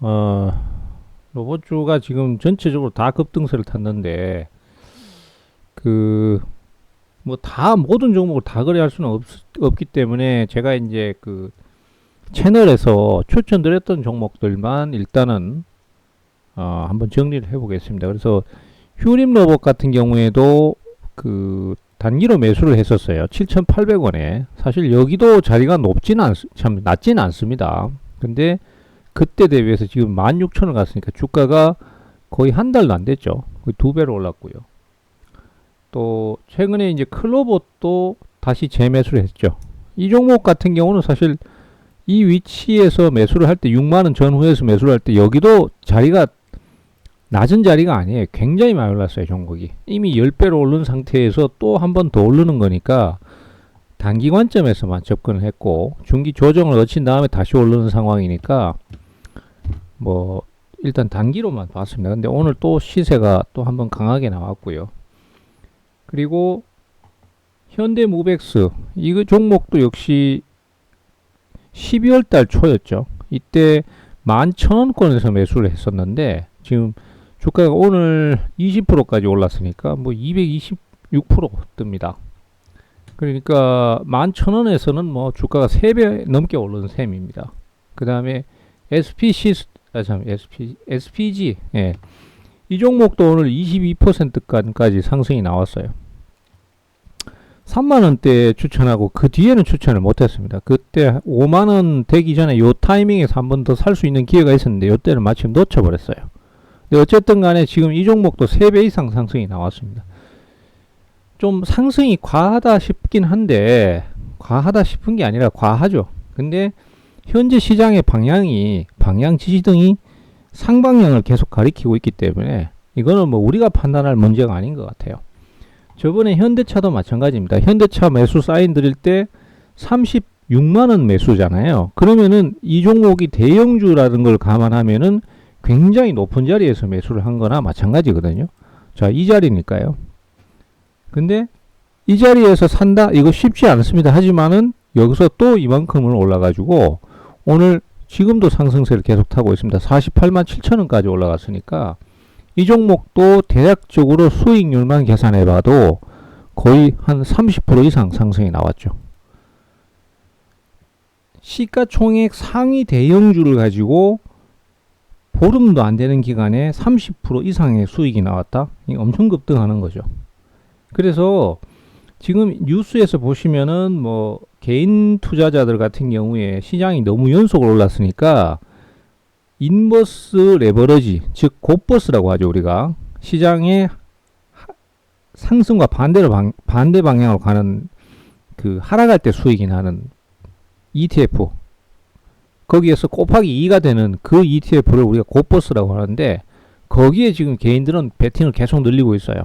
어, 로봇주가 지금 전체적으로 다 급등세를 탔는데 그 뭐 다 모든 종목을 다 거래할 수는 없, 없기 때문에 제가 이제 그 채널에서 추천드렸던 종목들만 일단은 어, 한번 정리를 해보겠습니다. 그래서 휴림 로봇 같은 경우에도 그 단기로 매수를 했었어요. 7,800원에. 사실 여기도 자리가 높지는 않, 참 낮지는 않습니다. 근데 그때 대비해서 지금 16,000원 갔으니까 주가가 거의 한 달도 안 됐죠. 거의 두 배로 올랐고요. 또 최근에 이제 클로봇도 다시 재매수를 했죠. 이 종목 같은 경우는 사실 이 위치에서 매수를 할 때 6만 원 전후에서 매수를 할 때 여기도 자리가 낮은 자리가 아니에요. 굉장히 많이 올랐어요, 종목이. 이미 10배로 오른 상태에서 또 한 번 더 오르는 거니까 단기 관점에서만 접근을 했고 중기 조정을 거친 다음에 다시 오르는 상황이니까 뭐 일단 단기로만 봤습니다. 근데 오늘 또 시세가 또 한번 강하게 나왔고요. 그리고 현대무백스 이거 종목도 역시 12월 달 초였죠. 이때 11,000원권에서 매수를 했었는데 지금 주가가 오늘 20%까지 올랐으니까 뭐 226% 뜹니다. 그러니까 11,000원에서는 뭐 주가가 3배 넘게 오른 셈입니다. 그 다음에 SPC, 아, 참, SP, SPG, 예. 이 종목도 오늘 22%까지 상승이 나왔어요. 3만원대 추천하고 그 뒤에는 추천을 못했습니다. 그때 5만원 되기 전에 요 타이밍에서 한 번 더 살 수 있는 기회가 있었는데 요 때를 마침 놓쳐버렸어요. 근데 어쨌든 간에 지금 이 종목도 3배 이상 상승이 나왔습니다. 좀 상승이 과하다 싶긴 한데 과하다 싶은 게 아니라 과하죠. 근데 현재 시장의 방향이 방향 지지등이 상방향을 계속 가리키고 있기 때문에 이거는 뭐 우리가 판단할 문제가 아닌 것 같아요. 저번에 현대차도 마찬가지입니다. 현대차 매수 사인 드릴 때 36만원 매수잖아요. 그러면은 이 종목이 대형주라는 걸 감안하면은 굉장히 높은 자리에서 매수를 한 거나 마찬가지거든요. 자, 이 자리니까요. 근데 이 자리에서 산다? 이거 쉽지 않습니다. 하지만은 여기서 또 이만큼을 올라가지고 오늘 지금도 상승세를 계속 타고 있습니다. 48만 7천원까지 올라갔으니까 이 종목도 대략적으로 수익률만 계산해 봐도 거의 한 30% 이상 상승이 나왔죠. 시가총액 상위 대형주를 가지고 보름도 안 되는 기간에 30% 이상의 수익이 나왔다? 이 엄청 급등하는 거죠. 그래서 지금 뉴스에서 보시면은 뭐 개인 투자자들 같은 경우에 시장이 너무 연속으로 올랐으니까 인버스 레버러지 즉 곧버스라고 하죠 우리가 시장의 상승과 반대로 방, 반대 방향으로 가는 그 하락할 때 수익이 나는 ETF 거기에서 곱하기 2가 되는 그 ETF를 우리가 곧버스라고 하는데 거기에 지금 개인들은 베팅을 계속 늘리고 있어요.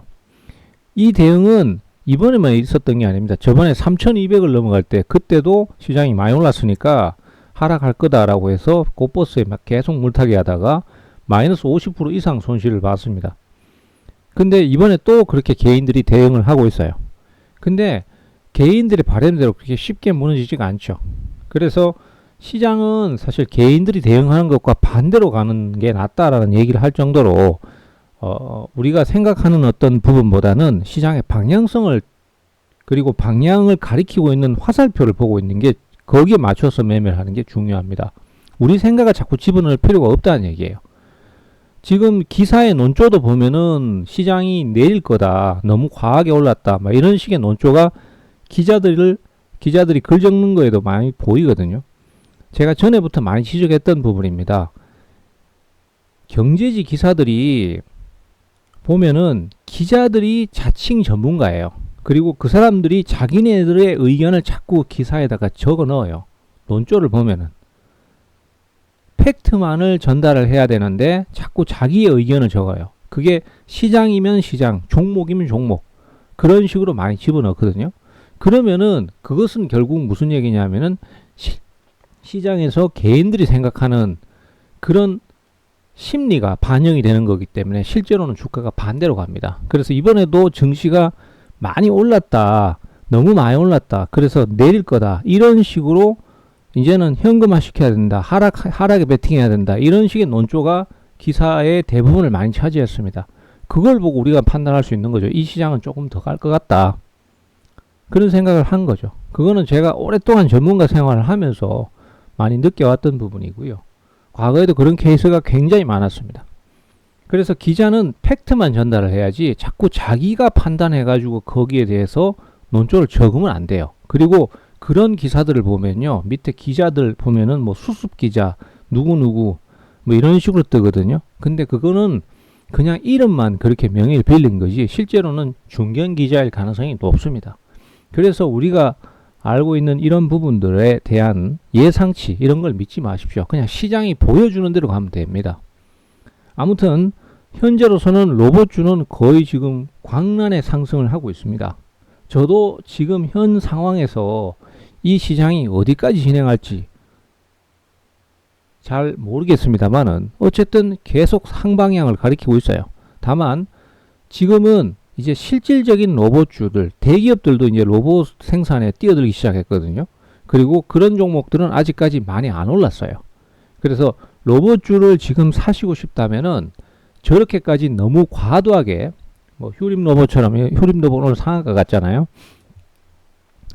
이 대응은 이번에만 있었던 게 아닙니다. 저번에 3,200을 넘어갈 때 그때도 시장이 많이 올랐으니까 하락할 거다라고 해서 곧버스에 막 계속 물타기 하다가 마이너스 50% 이상 손실을 봤습니다. 근데 이번에 또 그렇게 개인들이 대응을 하고 있어요. 근데 개인들의 바램대로 그렇게 쉽게 무너지지가 않죠. 그래서 시장은 사실 개인들이 대응하는 것과 반대로 가는 게 낫다라는 얘기를 할 정도로 어, 우리가 생각하는 어떤 부분보다는 시장의 방향성을 그리고 방향을 가리키고 있는 화살표를 보고 있는 게 거기에 맞춰서 매매를 하는 게 중요합니다. 우리 생각을 자꾸 집어넣을 필요가 없다는 얘기예요. 지금 기사의 논조도 보면은 시장이 내릴 거다. 너무 과하게 올랐다. 막 이런 식의 논조가 기자들을 기자들이 글 적는 거에도 많이 보이거든요. 제가 전에부터 많이 지적했던 부분입니다. 경제지 기사들이 보면은 기자들이 자칭 전문가예요. 그리고 그 사람들이 자기네들의 의견을 자꾸 기사에다가 적어 넣어요. 논조를 보면은. 팩트만을 전달을 해야 되는데 자꾸 자기의 의견을 적어요. 그게 시장이면 시장, 종목이면 종목. 그런 식으로 많이 집어넣거든요. 그러면은 그것은 결국 무슨 얘기냐면은 시, 시장에서 개인들이 생각하는 그런 심리가 반영이 되는 거기 때문에 실제로는 주가가 반대로 갑니다. 그래서 이번에도 증시가 많이 올랐다. 너무 많이 올랐다. 그래서 내릴 거다. 이런 식으로 이제는 현금화 시켜야 된다. 하락 하락에 베팅해야 된다. 이런 식의 논조가 기사의 대부분을 많이 차지했습니다. 그걸 보고 우리가 판단할 수 있는 거죠. 이 시장은 조금 더 갈 것 같다. 그런 생각을 한 거죠. 그거는 제가 오랫동안 전문가 생활을 하면서 많이 느껴왔던 부분이고요. 과거에도 그런 케이스가 굉장히 많았습니다. 그래서 기자는 팩트만 전달을 해야지 자꾸 자기가 판단해가지고 거기에 대해서 논조를 적으면 안 돼요. 그리고 그런 기사들을 보면요. 밑에 기자들 보면은 뭐 수습 기자, 누구누구 뭐 이런 식으로 뜨거든요. 근데 그거는 그냥 이름만 그렇게 명예를 빌린 거지 실제로는 중견 기자일 가능성이 높습니다. 그래서 우리가 알고 있는 이런 부분들에 대한 예상치 이런 걸 믿지 마십시오. 그냥 시장이 보여주는 대로 가면 됩니다. 아무튼 현재로서는 로봇주는 거의 지금 광란의 상승을 하고 있습니다. 저도 지금 현 상황에서 이 시장이 어디까지 진행할지 잘 모르겠습니다만은 어쨌든 계속 상방향을 가리키고 있어요. 다만 지금은 이제 실질적인 로봇주들 대기업들도 이제 로봇 생산에 뛰어들기 시작했거든요. 그리고 그런 종목들은 아직까지 많이 안 올랐어요. 그래서 로봇주를 지금 사시고 싶다면은 저렇게까지 너무 과도하게 뭐 휴림 로봇처럼 휴림 로봇 오늘 상한가 같잖아요.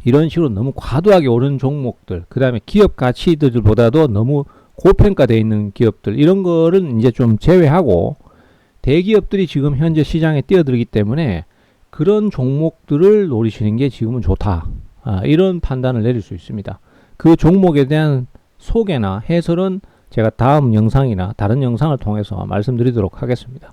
이런 식으로 너무 과도하게 오른 종목들, 그 다음에 기업 가치들보다도 너무 고평가되어 있는 기업들 이런 거를 이제 좀 제외하고 대기업들이 지금 현재 시장에 뛰어들기 때문에 그런 종목들을 노리시는 게 지금은 좋다. 아, 이런 판단을 내릴 수 있습니다. 그 종목에 대한 소개나 해설은 제가 다음 영상이나 다른 영상을 통해서 말씀드리도록 하겠습니다.